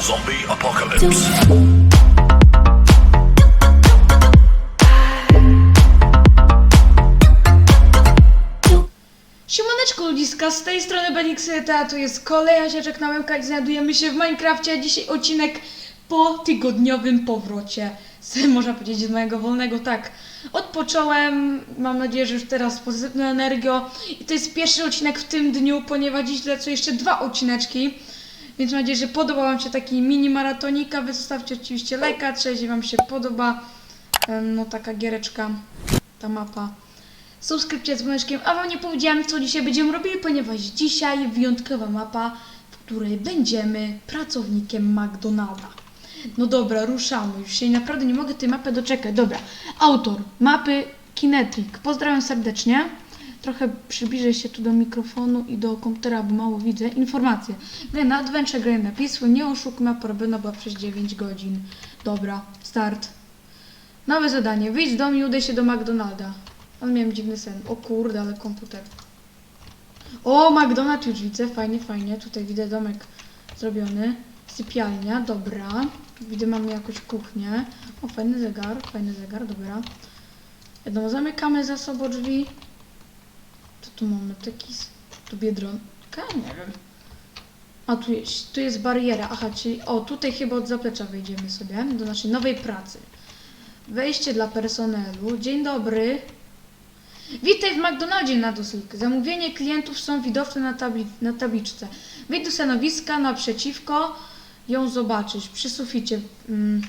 Zombie apocalypse. Siemaneczko ludziska, z tej strony Benixyta, to jest kolejna sieczek na moim kanale, znajdujemy się w Minecrafcie, dzisiaj odcinek po tygodniowym powrocie, z, można powiedzieć z mojego wolnego, tak, odpocząłem, mam nadzieję, że już teraz z pozytywną energią. I to jest pierwszy odcinek w tym dniu, ponieważ dziś lecą jeszcze dwa odcineczki, więc mam nadzieję, że podoba wam się taki mini maratonika, wy zostawcie oczywiście lajka, cześć, jeśli wam się podoba, no taka giereczka, ta mapa subskrypcja z dzwoneczkiem, a wam nie powiedziałem co dzisiaj będziemy robili, ponieważ dzisiaj wyjątkowa mapa, w której będziemy pracownikiem McDonalda. No dobra, ruszamy. Już się naprawdę nie mogę tej mapy doczekać. Dobra, autor mapy Kinetic. Pozdrawiam serdecznie. Trochę przybliżę się tu do mikrofonu i do komputera, bo mało widzę. Informacje. Grę na Adventure, grę na pisły. Nie oszukujmy, mapa robiona była przez 9 godzin. Dobra, start. Nowe zadanie. Wyjdź domu i udaj się do McDonalda. Ale miałem dziwny sen. O kurde, ale komputer. O, McDonald's już widzę. Fajnie, fajnie. Tutaj widzę domek zrobiony. Sypialnia, dobra. Widzę mamy jakąś kuchnię. O, fajny zegar, fajny zegar, dobra. Wiadomo, zamykamy za sobą drzwi. Co tu mamy? Taki... Tu biedronka? Nie wiem. A tu jest, tu jest bariera. Aha, czyli... O, tutaj chyba od zaplecza wejdziemy sobie do naszej nowej pracy. Wejście dla personelu. Dzień dobry. Witaj w McDonaldzie na dosyłkę. Zamówienie klientów są widoczne na, tabli na tabliczce. Wejdź do stanowiska naprzeciwko, ją zobaczysz. Przy suficie. Mm.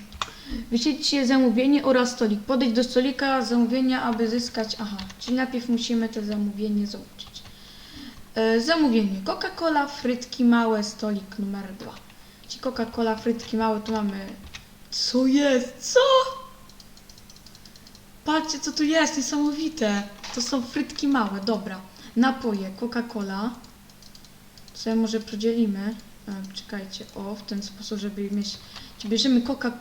Się zamówienie oraz stolik. Podejdź do stolika zamówienia, aby zyskać. Aha, czyli najpierw musimy to zamówienie zobaczyć. E, zamówienie. Coca-Cola, frytki małe, stolik numer dwa. Ci Coca-Cola, frytki małe, tu mamy. Co jest? Co? Patrzcie, co tu jest, niesamowite. To są frytki małe, dobra. Napoje, Coca-Cola. Co może podzielimy? E, czekajcie, o, w ten sposób, żeby mieć... Bierzemy coca...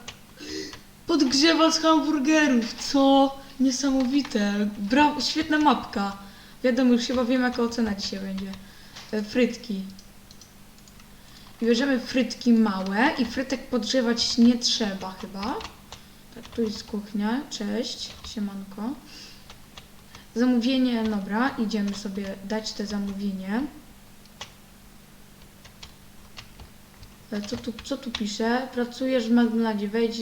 Podgrzewa z hamburgerów, co? Niesamowite. Brawo, świetna mapka. Wiadomo, już chyba wiem, jaka ocena dzisiaj będzie. E, frytki. Bierzemy frytki małe i frytek podgrzewać nie trzeba chyba. Tak, tu jest kuchnia. Cześć, siemanko. Zamówienie, dobra, idziemy sobie dać te zamówienie. E, Co tu, co tu pisze? Pracujesz w McDonaldzie, wejdź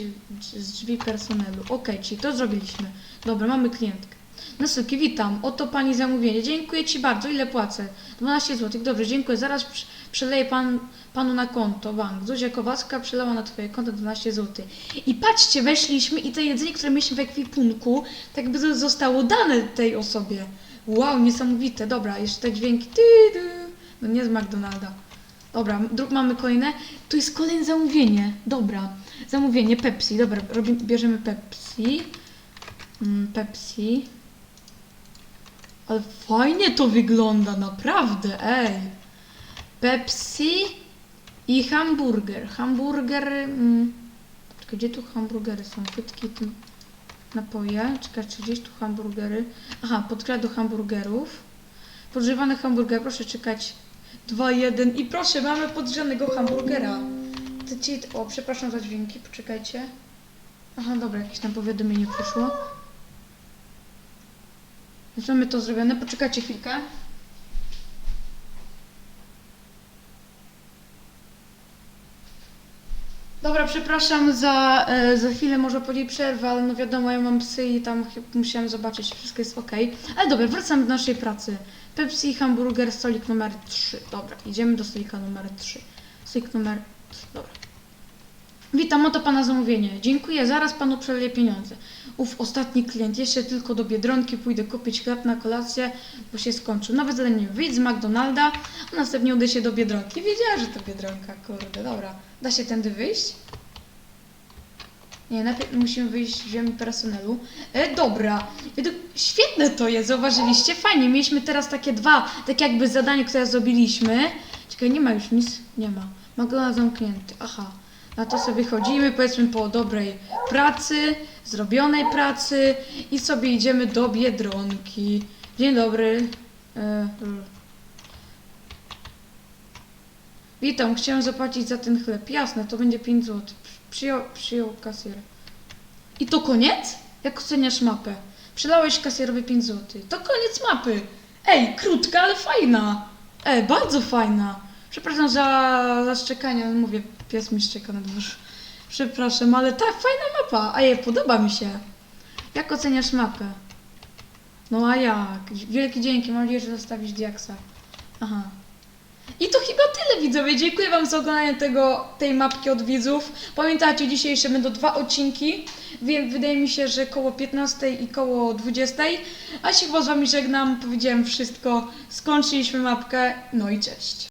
z drzwi personelu. Ok, czyli to zrobiliśmy. Dobra, mamy klientkę. Nasuki, witam. Oto pani zamówienie. Dziękuję ci bardzo. Ile płacę? 12 zł. Dobrze, dziękuję. Zaraz prz- przeleję pan, panu na konto. Bank. Zuzia Kowalska przelała na twoje konto 12 zł. I patrzcie, weszliśmy i to jedzenie, które mieliśmy w ekwipunku, tak by zostało dane tej osobie. Wow, niesamowite. Dobra, jeszcze te dźwięki. No nie z McDonalda. Dobra, druk mamy kolejne. Tu jest kolejne zamówienie. Dobra. Zamówienie Pepsi. Dobra, robi, bierzemy Pepsi. Mm, Pepsi. Ale fajnie to wygląda, naprawdę, ej. Pepsi i hamburger. Hamburger. Mm, czekaj, gdzie tu hamburgery są? Frytki, tu napoje. Czekaj, czy gdzieś tu hamburgery? Aha, podkład do hamburgerów. Podgrzewany hamburger, proszę czekać. 2, 1 i proszę, mamy podgrzanego hamburgera. O, przepraszam za dźwięki, poczekajcie. Aha, dobra, jakieś tam powiadomienie przyszło. Już mamy to zrobione, poczekajcie chwilkę. Dobra, przepraszam za, e, za chwilę, może powiedzieć przerwę, ale no wiadomo, ja mam psy i tam musiałam zobaczyć, czy wszystko jest ok. Ale dobra, wracam do naszej pracy. Pepsi, hamburger, stolik numer 3. Dobra, idziemy do stolika numer 3. Stolik numer 3, dobra. Witam, oto pana zamówienie. Dziękuję, zaraz panu przeleję pieniądze. Uf, ostatni klient. Jeszcze tylko do Biedronki pójdę kupić chleb na kolację, bo się skończył. Nowe zadanie, wyjdź z McDonalda, a następnie udę się do Biedronki. Wiedziałem, że to Biedronka, kurde, dobra. Da się tędy wyjść? Nie, najpierw musimy wyjść z ziemi personelu. E, dobra, świetne to jest, zauważyliście? Fajnie, mieliśmy teraz takie dwa, tak jakby zadanie, które zrobiliśmy. Czekaj, nie ma już nic? Nie ma. McDonald's zamknięty, aha. Na to sobie chodzimy, powiedzmy po dobrej pracy, zrobionej pracy i sobie idziemy do Biedronki. Dzień dobry. E, Witam, chciałem zapłacić za ten chleb. Jasne, to będzie 5 zł. Przyjął, przyjął kasjer. I to koniec? Jak oceniasz mapę? Przydałeś kasjerowi 5 zł. To koniec mapy. Ej, krótka, ale fajna. Ej, bardzo fajna. Przepraszam za, za szczekanie, ale mówię, pies mi szczeka na dworze. Przepraszam, ale tak, fajna mapa. A jej, podoba mi się. Jak oceniasz mapę? No a jak? Wielkie dzięki, mam nadzieję, że zostawisz diaksa. Aha. I to chyba tyle widzowie. Dziękuję Wam za oglądanie tego, tej mapki od widzów. Pamiętajcie, dzisiaj jeszcze będą dwa odcinki, więc wydaje mi się, że koło 15 i koło 20. A się chyba z Wami żegnam, powiedziałem wszystko, skończyliśmy mapkę, no i cześć.